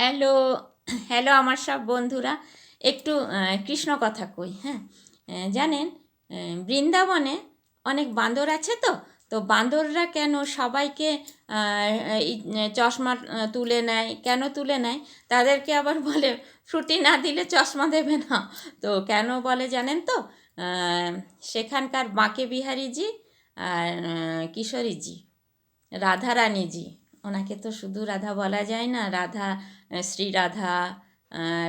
Hello hello আমার সব বন্ধুরা। একটু কৃষ্ণ কথা কই হ্যাঁ? জানেন বৃন্দাবনে অনেক বান্দর আছে তো তো বান্দররা কেন সবাইকে চশমা তুলে নেয়? কেন তুলে নেয়? তাদেরকে আবার বলে ফ্রুটি না দিলে চশমা দেবে না। তো কেন বলে জানেন তো? সেখানকার বাঁকে বিহারীজি আর কিশোরীজি, রাধারানীজি। ওনাকে তো শুধু রাধা বলা যায় না, রাধা শ্রী রাধা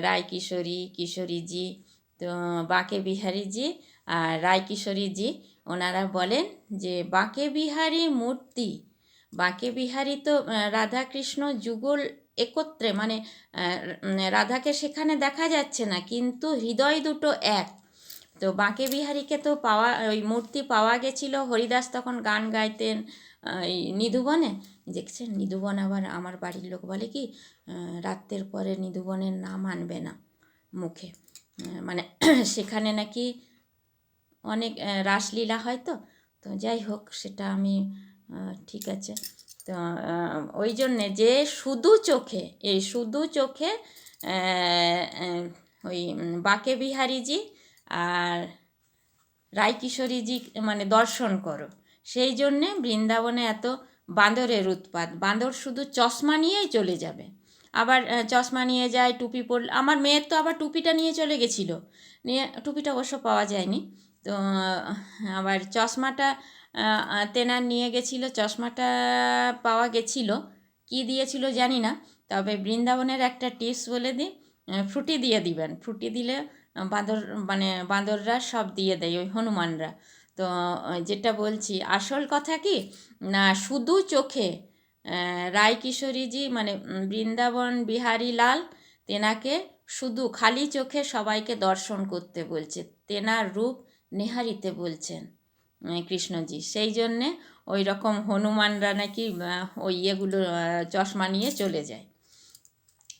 রায় কিশোরী, কিশোরীজি, তো বাঁকে বিহারীজি আর রায় কিশোরীজি, ওনারা বলেন যে বাঁকে বিহারী মূর্তি, বাঁকে বিহারী তো রাধাকৃষ্ণ যুগল একত্রে মানে রাধাকে সেখানে দেখা যাচ্ছে না, কিন্তু হৃদয় দুটো এক। তো বাঁকে বিহারীকে তো পাওয়া, ওই মূর্তি পাওয়া গেছিল। হরিদাস তখন গান গাইতেন এই নিধুবনে দেখছেন নিধুবন আবার আমার বাড়ির লোক বলে কি রাত্রের পরে নিধুবনের নাম আনবে না মুখে। মানে সেখানে নাকি অনেক রাসলীলা হয় তো। তো যাই হোক, সেটা আমি ঠিক আছে। তো ওই জন্যে যে শুধু চোখে, এই শুধু চোখে ওই বাঁকে বিহারীজি আর রায়কিশোরীজি মানে দর্শন করো। সেই জন্যে বৃন্দাবনে এত বাঁদরের উৎপাত। বাঁদর শুধু চশমা নিয়েই চলে যাবে। আবার চশমা নিয়ে যায়, টুপি পরল আমার মেয়ের তো আবার টুপিটা নিয়ে চলে গেছিল। নিয়ে টুপিটা অবশ্য পাওয়া যায়নি। তো, আবার চশমাটা তেনার নিয়ে গেছিল, চশমাটা পাওয়া গেছিল। কী দিয়েছিল জানি না। তবে বৃন্দাবনের একটা টিপস বলে দিই ফ্রুটি দিয়ে দিবেন। ফ্রুটি দিলে বাঁদর মানে বাঁদররা সব দিয়ে দেয় ওই হনুমানরা। তো যেটা বলছি আসল কথা কি? না শুধু চোখে আহ, রায় কিশোরীজি মানে বৃন্দাবন বিহারী লাল তেনাকে শুধু খালি চোখে সবাইকে দর্শন করতে বলছে তেনার রূপ নেহারিতে বলছেন কৃষ্ণজি। সেই জন্যে ওই রকম হনুমানরা নাকি ওই ইয়েগুলো চশমা নিয়ে চলে যায়।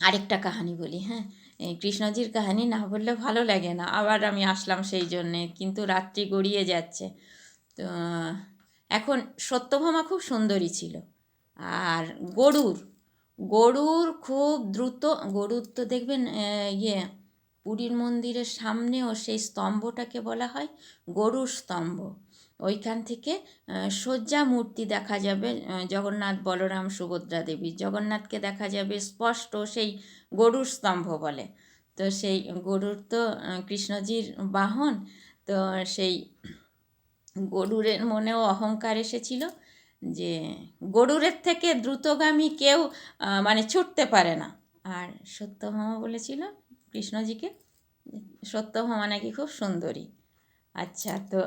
আরেকটা কাহানি বলি হ্যাঁ? কৃষ্ণজির কাহানি না বললে ভালো লাগে না। আবার আমি আসলাম সেই জন্যে, কিন্তু রাত্রি গড়িয়ে যাচ্ছে। তো, এখন সত্যভামা খুব সুন্দরী ছিল। আর গরুর গরুর খুব দ্রুত, গরুর তো দেখবেন ইয়ে পুরীর মন্দিরের সামনেও সেই স্তম্ভটাকে বলা হয় গরুর স্তম্ভ। ওইখান থেকে সজ্জা মূর্তি দেখা যাবে জগন্নাথ বলরাম সুভদ্রা দেবী। জগন্নাথকে দেখা যাবে স্পষ্ট সেই গরুর স্তম্ভ বলে। তো সেই গরুর তো কৃষ্ণজির বাহন, তো সেই গরুরের মনেও অহংকার এসেছিল যে গরুরের থেকে দ্রুতগামী কেউ মানে ছুটতে পারে না। আর সত্যভামা বলেছিল কৃষ্ণজিকে, সত্যভামা নাকি খুব সুন্দরী। আচ্ছা তো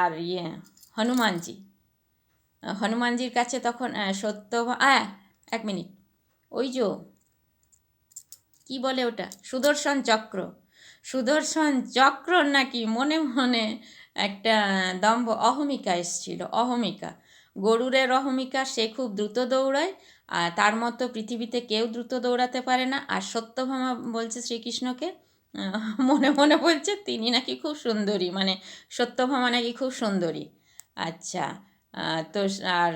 আর ইয়ে হনুমানজি। হনুমানজির কাছে তখন সত্য এক মিনিট। ওই যো কি বলে ওটা? সুদর্শন চক্র। সুদর্শন চক্র নাকি মনে মনে একটা দম্ভ অহমিকা এসছিল, অহমিকা। গরুরের অহমিকা, সে খুব দ্রুত দৌড়ায়, আর তার মতো পৃথিবীতে কেউ দ্রুত দৌড়াতে পারে না। আর সত্যভামা বলছে শ্রীকৃষ্ণকে মনে মনে বলছে, তিনি নাকি খুব সুন্দরী। মানে সত্যভামা নাকি খুব সুন্দরী। আচ্ছা তো আর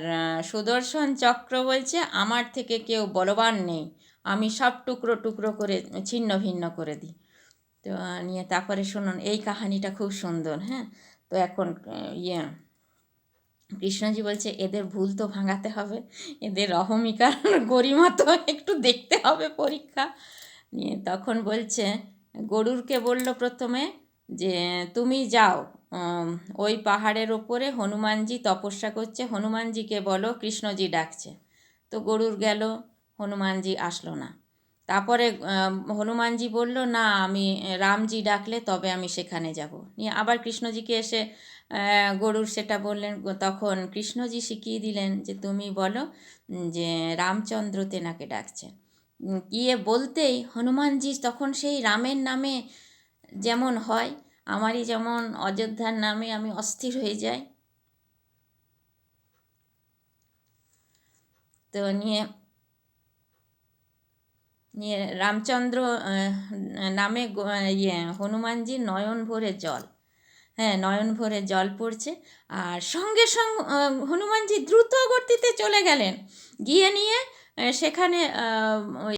সুদর্শন চক্র বলছে, আমার থেকে কেউ বলবান নেই। আমি সব টুকরো টুকরো করে, ছিন্ন ভিন্ন করে দিই। তো নিয়ে তারপরে শুনুন, এই কাহানিটা খুব সুন্দর হ্যাঁ? তো এখন ইয়ে কৃষ্ণজি বলছে, এদের ভুল তো ভাঙাতে হবে। এদের অহমিকার গরিমা তো একটু দেখতে হবে পরীক্ষা। নিয়ে তখন বলছে গরুরকে বলল প্রথমে যে তুমি যাও। ওই পাহাড়ের ওপরে হনুমানজি তপস্যা করছে। হনুমানজিকে বলো কৃষ্ণজি ডাকছে। তো গরুর গেল হনুমানজি আসলো না। তারপরে হনুমানজি বলল না আমি রামজি ডাকলে তবে আমি সেখানে যাব। নিয়ে আবার কৃষ্ণজিকে এসে গরুর সেটা বললেন। তখন কৃষ্ণজি শিখিয়ে দিলেন যে তুমি বলো যে রামচন্দ্র তেনাকে ডাকছে। উম, গিয়ে বলতেই হনুমানজি তখন সেই রামের নামে যেমন হয়, আমারই যেমন অযোধ্যার নামে আমি অস্থির হয়ে যাই। তো নিয়ে নিয়ে রামচন্দ্র নামে ইয়ে হনুমানজির নয়ন ভরে জল। হ্যাঁ নয়ন ভরে জল পড়ছে আর সঙ্গে সঙ্গে হনুমানজি দ্রুত গতিতে চলে গেলেন। গিয়ে নিয়ে সেখানে ওই